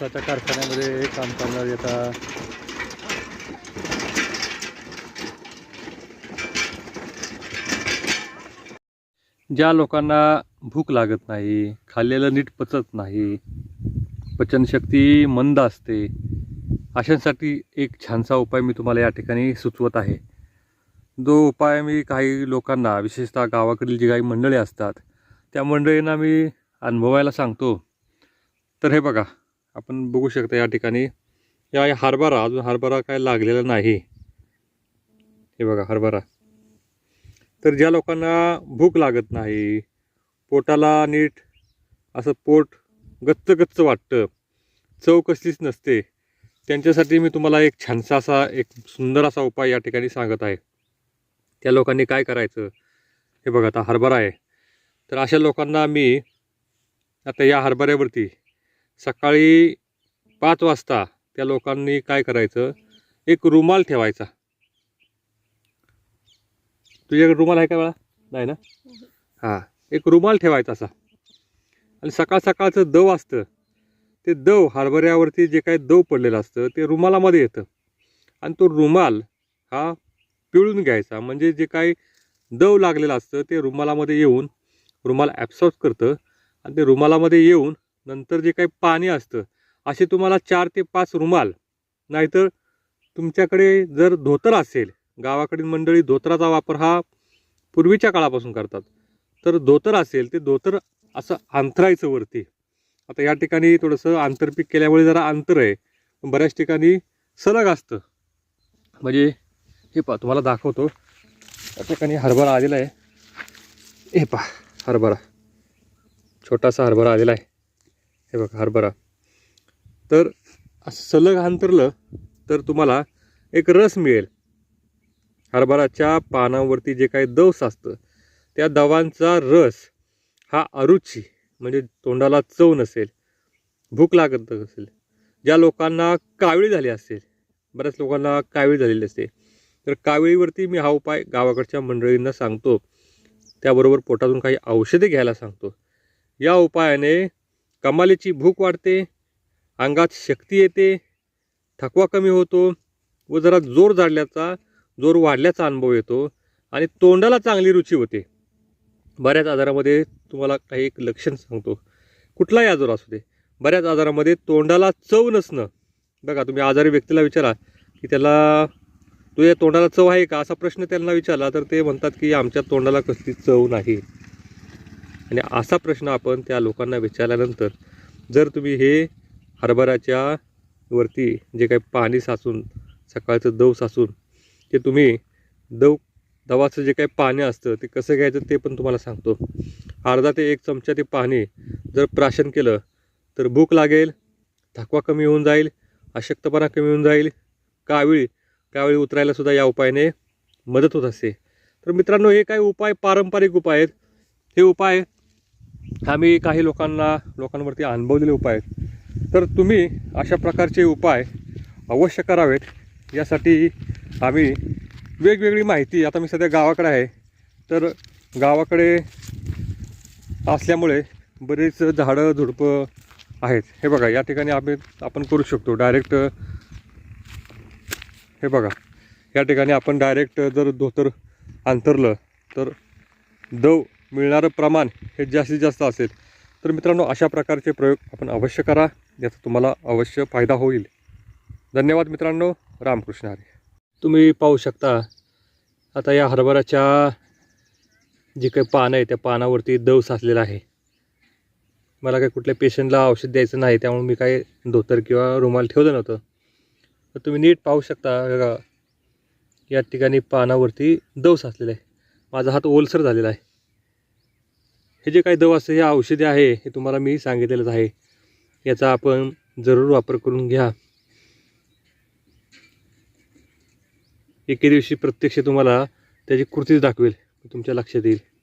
ऊसाच्या कारखान्यामध्ये काम करणार येतात ज्या लोकांना भूक लागत नाही खाल्लेलं नीट पचत नाही पचनशक्ती मंद असते अशांसाठी एक छानसा उपाय मी तुम्हाला या ठिकाणी सुचवत आहे. जो उपाय मी काही लोकांना विशेषतः गावाकडील जी काही मंडळी असतात त्या मंडळींना मी अनुभवायला सांगतो. तर हे बघा आपण बघू शकता या ठिकाणी. या हरभरा अजून हरभरा काय लागलेला नाही. हे बघा हरभरा. तर ज्या लोकांना भूक लागत नाही पोटाला नीट असं पोट गच्च गच्च वाटतं चव कसलीच नसते त्यांच्यासाठी मी तुम्हाला एक छानसा असा एक सुंदर असा उपाय या ठिकाणी सांगत आहे. त्या लोकांनी काय करायचं? हे बघा आता हरभरा आहे. तर अशा लोकांना मी आता या हरभऱ्यावरती सकाळी पाच वाजता त्या लोकांनी काय करायचं? एक रुमाल ठेवायचा. तुझ्याकडे रुमाल आहे का बाळा? नाही ना? हां एक रुमाल ठेवायचा असा. आणि सकाळ सकाळचं दव असतं. ते दव हरभऱ्यावरती जे काही दव पडलेलं असतं ते रुमालामध्ये येतं. आणि तो रुमाल हा पिळून घ्यायचा. म्हणजे जे काही दव लागलेलं असतं ते रुमालामध्ये येऊन रुमाल ॲब्सॉर्ब करतं. आणि ते रुमालामध्ये येऊन नंतर जे काही पाणी असतं असे तुम्हाला चार ते पाच रुमाल. नाहीतर तुमच्याकडे जर धोतर असेल गावाकडील मंडळी धोतराचा वापर हा पूर्वीच्या काळापासून करतात. तर धोतर असेल ते धोतर असं अंतरायचं वरती. आता या ठिकाणी थोडंसं आंतरपीक केल्यामुळे जरा अंतर आहे. बऱ्याच ठिकाणी सलग असतं. म्हणजे हे पहा तुम्हाला दाखवतो. या ठिकाणी हरभरा आलेला आहे. हे पहा हरभरा. छोटासा हरभरा आलेला आहे. हे बघा हरभरा. तर सलग अंतरलं तर तुम्हाला एक रस मिळेल. हरभराच्या पानावरती जे काही दवस असतं त्या दवांचा रस हा अरुची म्हणजे तोंडाला चव नसेल भूक लागत नसेल ज्या लोकांना कावळी झाली असेल बऱ्याच लोकांना कावळी झालेली असते. तर कावळीवरती मी हा उपाय गावाकडच्या मंडळींना सांगतो. त्याबरोबर पोटातून काही औषधे घ्यायला सांगतो. या उपायाने कमालीची भूक वाढते अंगात शक्ती येते थकवा कमी होतो व जरा जोर जाडल्याचा जोर वाढल्याचा अनुभव येतो आणि तोंडाला चांगली रुची होते. बऱ्याच आजारामध्ये तुम्हाला काही एक लक्षण सांगतो. कुठलाही आजार असू दे बऱ्याच आजारामध्ये तोंडाला चव नसणं. बघा तुम्ही आजारी व्यक्तीला विचारा की त्याला तुझ्या तोंडाला चव आहे का? असा प्रश्न त्यांना विचारला तर ते म्हणतात की आमच्या तोंडाला कसली चव नाही. आणि असा प्रश्न आपण त्या लोकांना विचारल्यानंतर जर तुम्ही हे हरभऱ्याच्या वरती जे काही पाणी साचून सकाळचं दव साचून ते तुम्ही दव दवाचं जे काही पाणी असतं ते कसं घ्यायचं ते पण तुम्हाला सांगतो. अर्धा ते एक चमचा ते पाणी जर प्राशन केलं तर भूक लागेल थकवा कमी होऊन जाईल अशक्तपणा कमी होऊन जाईल कावीळ कावीळ उतरायलासुद्धा या उपायाने मदत होत असते. तर मित्रांनो हे काही उपाय पारंपरिक उपाय आहेत. हे उपाय आम्ही काही लोकांना लोकांवरती अनुभवलेले उपाय आहेत. तर तुम्ही अशा प्रकारचे उपाय अवश्य करावेत. यासाठी आम्ही वेगवेगळी माहिती आता मी सध्या गावाकडे आहे. तर गावाकडे असल्यामुळे बरेच झाडं झुडपं आहेत. हे बघा या ठिकाणी आम्ही आपण करू शकतो. डायरेक्ट हे बघा या ठिकाणी आपण डायरेक्ट जर धोतर अंतरलं तर दव मिळणारं प्रमाण हे जास्तीत जास्त असेल तर मित्रांनो अशा प्रकारचे प्रयोग आपण अवश्य करा याचा तुम्हाला अवश्य फायदा होईल. धन्यवाद मित्रांनो. रामकृष्ण हरे. तुम्ही पाहू शकता आता या हरभऱ्याच्या जे काही पानं आहे त्या पानावरती दव साचलेला आहे. मला काही कुठल्या पेशंटला औषध द्यायचं नाही त्यामुळे मी काही धोतर किंवा रुमाल ठेवलं नव्हतं. तर तुम्ही नीट पाहू शकता या ठिकाणी पानावरती दव साचलेला आहे. माझा हात ओलसर झालेला आहे. हे जे काही दवा हे औषधे आहे हे तुम्हाला मी सांगितलेलंच आहे. याचा आपण जरूर वापर करून घ्या. एके दिवशी प्रत्यक्ष तुम्हाला त्याची कृतीच दाखवेल. तुमच्या लक्षात येईल.